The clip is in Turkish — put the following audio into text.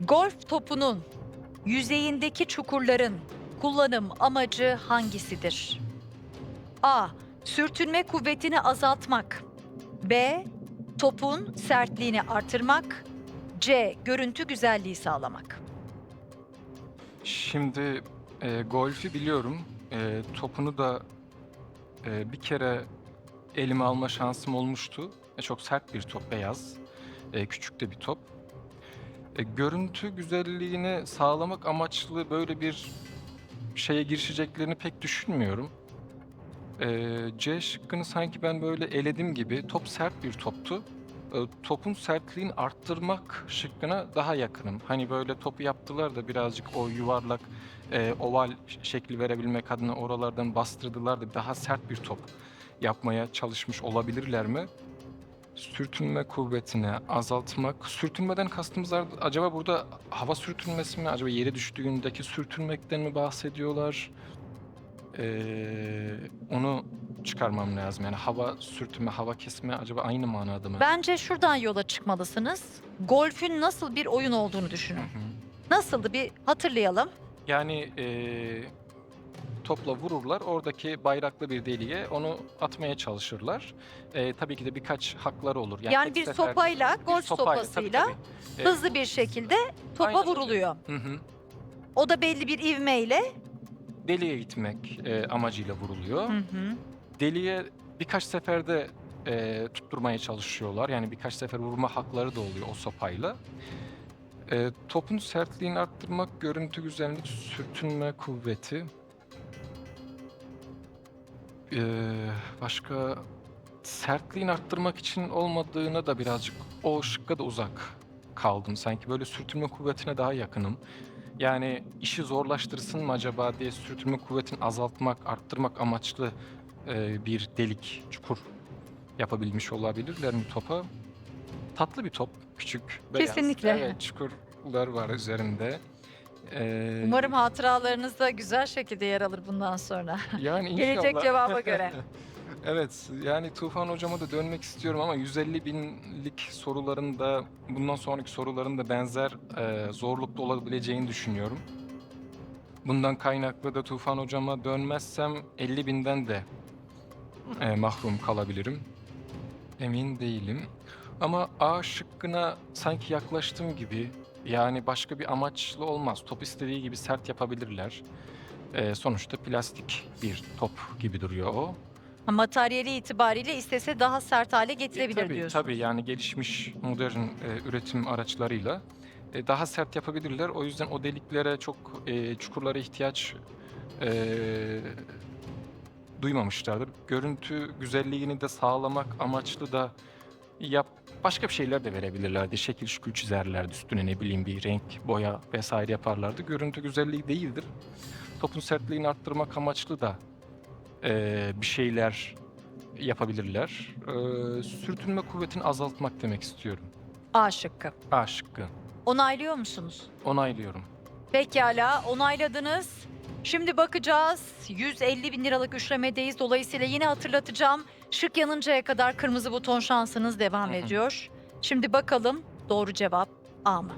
Golf topunun yüzeyindeki çukurların kullanım amacı hangisidir? A. Sürtünme kuvvetini azaltmak. B. Topun sertliğini artırmak. C. Görüntü güzelliği sağlamak. Şimdi e, golfü biliyorum. E, topunu da e, bir kere elime alma şansım olmuştu. E, çok sert bir top, beyaz. E, küçük de bir top. E, görüntü güzelliğini sağlamak amaçlı böyle bir şeye girişeceklerini pek düşünmüyorum. E, C şıkkını sanki ben böyle eledim gibi. Top sert bir toptu. E, topun sertliğini arttırmak şıkkına daha yakınım. Hani böyle topu yaptılar da birazcık o yuvarlak, e, oval şekli verebilmek adına oralardan bastırdılar da daha sert bir top yapmaya çalışmış olabilirler mi? Sürtünme kuvvetini azaltmak. Sürtünmeden kastımız acaba burada hava sürtünmesi mi? Acaba yere düştüğündeki sürtünmekten mi bahsediyorlar? Ee, onu çıkarmam lazım. Yani hava sürtünme, hava kesme acaba aynı manada mı? Bence şuradan yola çıkmalısınız. Golfün nasıl bir oyun olduğunu düşünün. Hı hı. Nasıldı bir hatırlayalım. Yani eee, topla vururlar. Oradaki bayraklı bir deliğe onu atmaya çalışırlar. Eee, tabii ki de birkaç hakları olur. Yani, tek bir seferde- sopayla, Bir golf sopayla, tabii, sopasıyla tabii. Eee, hızlı bir şekilde topa Aynen öyle. vuruluyor. hı hı. O da belli bir ivmeyle Deliğe itmek eee, amacıyla vuruluyor. hı hı. Deliğe birkaç seferde eee, tutturmaya çalışıyorlar. Yani birkaç sefer vurma hakları da oluyor o sopayla. Eee, topun sertliğini arttırmak, görüntü güzellik, sürtünme kuvveti. Eee, başka sertliğini arttırmak için olmadığına da birazcık o şıkka da uzak kaldım. Sanki böyle sürtünme kuvvetine daha yakınım. Yani işi zorlaştırsın mı acaba diye sürtünme kuvvetini azaltmak, arttırmak amaçlı eee, bir delik, çukur yapabilmiş olabilirler mi topa? Tatlı bir top, küçük, beyaz. Kesinlikle. Evet, çukurlar var üzerinde. Eee, Umarım hatıralarınızda güzel şekilde yer alır bundan sonra. yani inşallah. Gelecek cevaba göre. Evet, yani Tufan hocama da dönmek istiyorum ama 150 binlik soruların da bundan sonraki soruların da benzer e, zorlukta olabileceğini düşünüyorum. Bundan kaynaklı da Tufan hocama dönmezsem 50 binden de e, mahrum kalabilirim. Emin değilim. Ama A şıkkına sanki yaklaştım gibi. Yani başka bir amaçlı olmaz. Top istediği gibi sert yapabilirler. E, sonuçta plastik bir top gibi duruyor o. Materyali itibariyle istese daha sert hale E, getirebilir tabii, diyorsun. Tabii yani gelişmiş modern e, üretim araçlarıyla e, daha sert yapabilirler. O yüzden o deliklere çok e, çukurlara ihtiyaç e, duymamışlardır. Görüntü güzelliğini de sağlamak amaçlı da yap başka bir şeyler de verebilirlerdi. Şekil şükür çizerlerdi üstüne ne bileyim bir renk, boya vesaire yaparlardı. Görüntü güzelliği değildir. Topun sertliğini arttırmak amaçlı da e, bir şeyler yapabilirler. Ee, sürtünme kuvvetini azaltmak demek istiyorum. A şıkkı. A şıkkı. Onaylıyor musunuz? Onaylıyorum. Pekala onayladınız. Şimdi bakacağız. 150 bin liralık üçlemedeyiz. Dolayısıyla yine hatırlatacağım. Şık yanıncaya kadar kırmızı buton şansınız devam ediyor. Şimdi bakalım doğru cevap A mı?